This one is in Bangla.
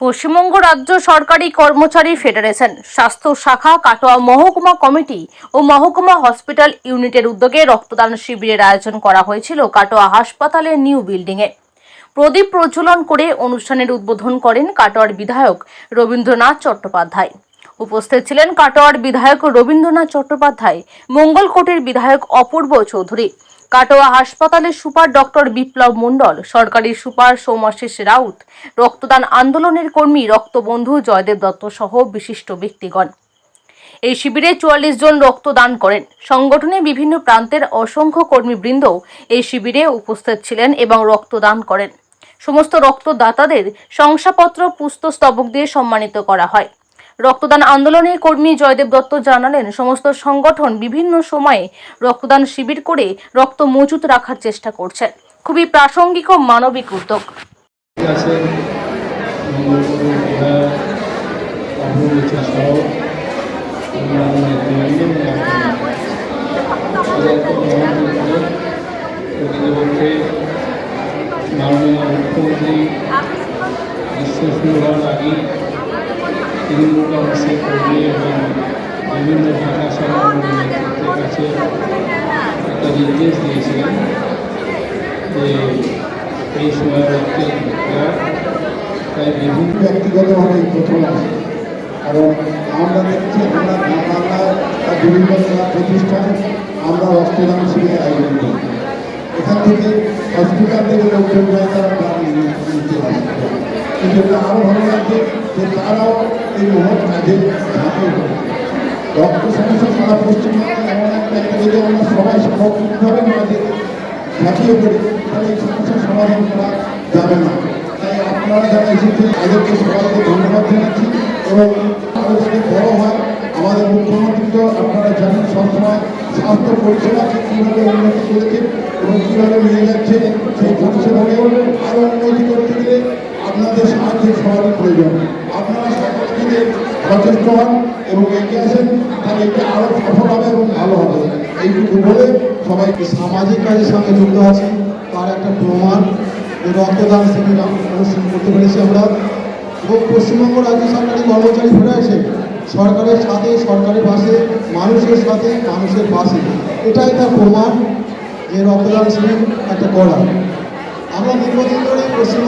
পশ্চিমবঙ্গ রাজ্য সরকারি কর্মচারী ফেডারেশন, স্বাস্থ্য শাখা, কাটোয়া মহকুমা কমিটি ও মহকুমা হসপিটাল ইউনিটের উদ্যোগে রক্তদান শিবিরের আয়োজন করা হয়েছিল কাটোয়া হাসপাতালের নিউ বিল্ডিংয়ে প্রদীপ প্রজ্বলন করে অনুষ্ঠানের উদ্বোধন করেন কাটোয়ার বিধায়ক রবীন্দ্রনাথ চট্টোপাধ্যায়। উপস্থিত ছিলেন কাটোয়ার বিধায়ক রবীন্দ্রনাথ চট্টোপাধ্যায়, মঙ্গলকোটের বিধায়ক অপূর্ব চৌধুরী কাটোয়া হাসপাতালের সুপার ডক্টর বিপ্লব মণ্ডল, সরকারি সুপার সৌমাশিস রাউত, রক্তদান আন্দোলনের কর্মী রক্তবন্ধু জয়দেব দত্ত সহ বিশিষ্ট ব্যক্তিগণ। এই শিবিরে চুয়াল্লিশ জন রক্তদান করেন। সংগঠনের বিভিন্ন প্রান্তের অসংখ্য কর্মীবৃন্দ এই শিবিরে উপস্থিত ছিলেন এবং রক্তদান করেন। সমস্ত রক্তদাতাদের শংসাপত্র, পুস্তস্তবক দিয়ে সম্মানিত করা হয়। রক্তদান আন্দোলনের কর্মী জয়দেব দত্ত জানালেন, সমস্ত সংগঠন বিভিন্ন সময়ে রক্তদান শিবির করে রক্ত মজুত রাখার চেষ্টা করছে। খুবই প্রাসঙ্গিক ও মানবিক উদ্যোগ। মাননীয় মুখ্যমন্ত্রী বিশ্ব শুরু তৃণমূল কংগ্রেসের কর্মী এবং বিভিন্ন সংগঠনের নেতৃত্বের কাছে একটা নির্দেশ দিয়েছিলেন যে এই সময় তাই বিভিন্ন ব্যক্তিগতভাবে প্রথম আসে কারণ আমরা দেখছি আমরা গ্রাম বাংলার বা বিভিন্ন প্রতিষ্ঠান আমরা রক্তদান শিবিরের আয়োজন করি। এখান থেকে হসপিটাল থেকে লোকজন যায় তারা নিতে পারে। কিন্তু এটা আরও ভালো লাগছে যে তারাও এই মহৎ কাজে ঝাঁপিয়ে পড়ে রক্ত সমস্যা সারা পশ্চিমবঙ্গে এমন একটা যদি সবাই সামগ্রিকভাবে আমাদের ঝাঁপিয়ে পড়ি, তাহলে সমস্যার সমাধান করা যাবে না। তাই আপনারা যারা এসেছেন, তাদেরকে সবাইকে ধন্যবাদ জানাচ্ছি এবং আরও যদি বড় হয়, আমাদের মুখ্যমন্ত্রী আপনারা জানেন সবসময় স্বাস্থ্য পরিষেবাকে কীভাবে উন্নতি করেছেন এবং কীভাবে সেই পরিষেবাকেও আরও সচেষ্ট হন এবং এগিয়ে আসেন, তাহলে এটা আরও সফল হবে এবং ভালো হবে। এইটুকু বলে সবাইকে সামাজিক কাজের সঙ্গে যুক্ত আছি। তার একটা প্রমাণ যে রক্তদান শিবির অনুষ্ঠান করতে পেরেছি আমরা। এবং পশ্চিমবঙ্গ রাজ্য সরকারি কর্মচারী ফেডারেশন সরকারের সাথে, সরকারের পাশে, মানুষের সাথে, মানুষের পাশে। এটাই তার প্রমাণ, যে রক্তদান শিবির একটা করা। আমরা দীর্ঘদিন ধরে পশ্চিমবঙ্গ